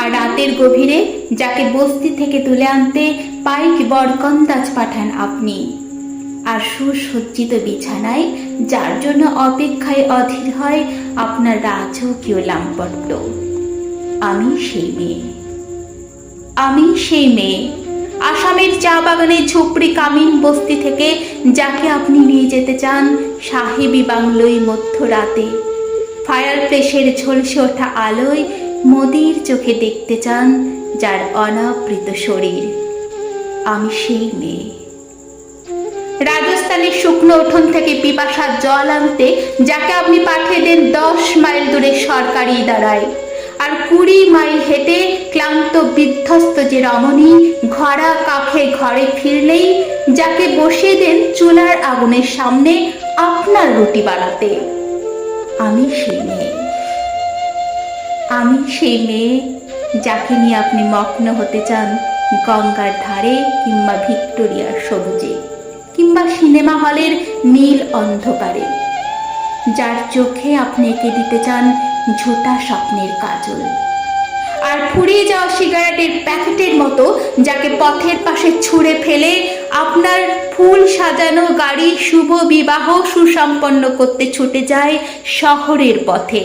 আর রাতের গভীরে যাকে বস্তি থেকে তুলে আনতে পাইক বরকন্দাজ পাঠান আপনি। আর সুসজ্জিত বিছানায়, যার জন্য অপেক্ষায় অধীর হয় আপনার রাজকীয় লাম্পট্য। আমি সেই মেয়ে। আমি সেই মেয়ে। আসামের চা বাগানে ঝুপড়ি কামিন বস্তি থেকে যাকে আপনি নিয়ে যেতে চান সাহেবী বাংলোয় মধ্যরাতে। ফায়ার প্লেসের ঝলসে ওঠা আলোয় মোদির চোখে দেখতে চান যার অনাবৃত শরীর। আমি সেই মেয়ে। রাজস্থানের শুকনো উঠোন থেকে পিপাসার জল আনতে যাকে আপনি পাঠিয়ে দেন দশ মাইল দূরে সরকারি দাঁড়ায় আর কুড়ি মাইল হেঁটে ক্লান্ত বিধ্বস্ত যে রমণী ঘরা কাখে ঘরে ফিরলেই যাকে বসিয়ে দেন চুলার আগুনের সামনে আপনার রুটি বানাতে। আমি সেই মেয়ে। আমি সেই মেয়ে যাকে নিয়ে আপনি মগ্ন হতে চান গঙ্গার ধারে কিংবা ভিক্টোরিয়ার সবুজে কিংবা সিনেমা হলের নীল অন্ধকারে। যার চোখে আপনি এঁকে দিতে চান ঝোটা স্বপ্নের কাজল। আর ফুরিয়ে যাওয়া সিগারেটের প্যাকেটের মতো যাকে পথের পাশে ছুঁড়ে ফেলে আপনার ফুল সাজানো গাড়ি শুভ বিবাহ সুসম্পন্ন করতে ছুটে যায় শহরের পথে।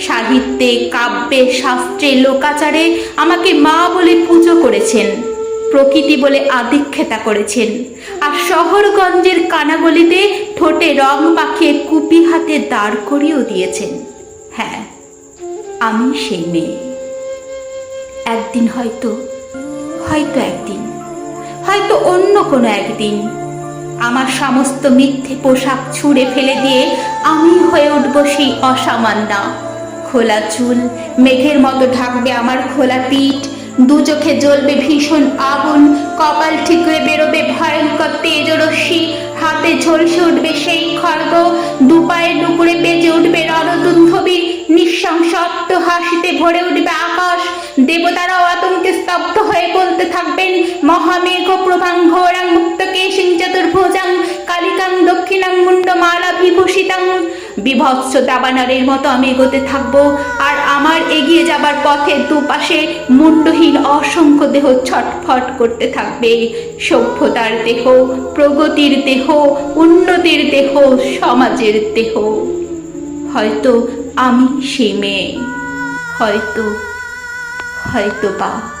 সাহিত্যে, কাব্যে, শাস্ত্রে, লোকাচারে আমাকে মা বলে পুজো করেছেন, প্রকৃতি বলে আদিক্ষেতা করেছেন। আর শহরগঞ্জের কানাগলিতে ঠোঁটে রং মাখিয়ে কুপি হাতে দাঁড় করিয়েও দিয়েছেন। হ্যাঁ আমি সেই মেয়ে। একদিন হয়তো হয়তো একদিন, হয়তো অন্য কোনো একদিন আমার সমস্ত মিথ্যে পোশাক ছুঁড়ে ফেলে দিয়ে আমি হয়ে উঠব সেই অসামান্যা খোলা চুল, মেঘের মতো ঢাকবে আমার খোলা পিঠ। দু চোখে জ্বলবে ভীষণ আগুন, কপাল ঠিকরে বেরোবে ভয়ঙ্কর তেজরশ্মি হাতে ঝলসে উঠবে সেই খড়গ দুপায়ে দুপুরে বেজে উঠবে রণদুন্ধবী। নিঃসংসত্ব হাসিতে ভরে উঠবে আকাশ। দেবতারাও আতঙ্কে স্তব্ধ হয়ে বলতে থাকবেন, মহামেঘ প্রভাং ঘোরাং মুক্ত কেশিং চতুর্ভুজাং, কালিকাং দক্ষিণাং মুন্ডমালা বিভূষিতাং বিভৎস দাবানরের মতো আমি এগোতে থাকব। আর আমার এগিয়ে যাবার পথে দুপাশে মুন্ডহীন অসংখ্য দেহ ছটফট করতে থাকবে। সভ্যতার দেহ, প্রগতির দেহ, উন্নতির দেহ, সমাজের দেহ। হয়তো আমি সেই মেয়ে। হয়তো হয়তো বা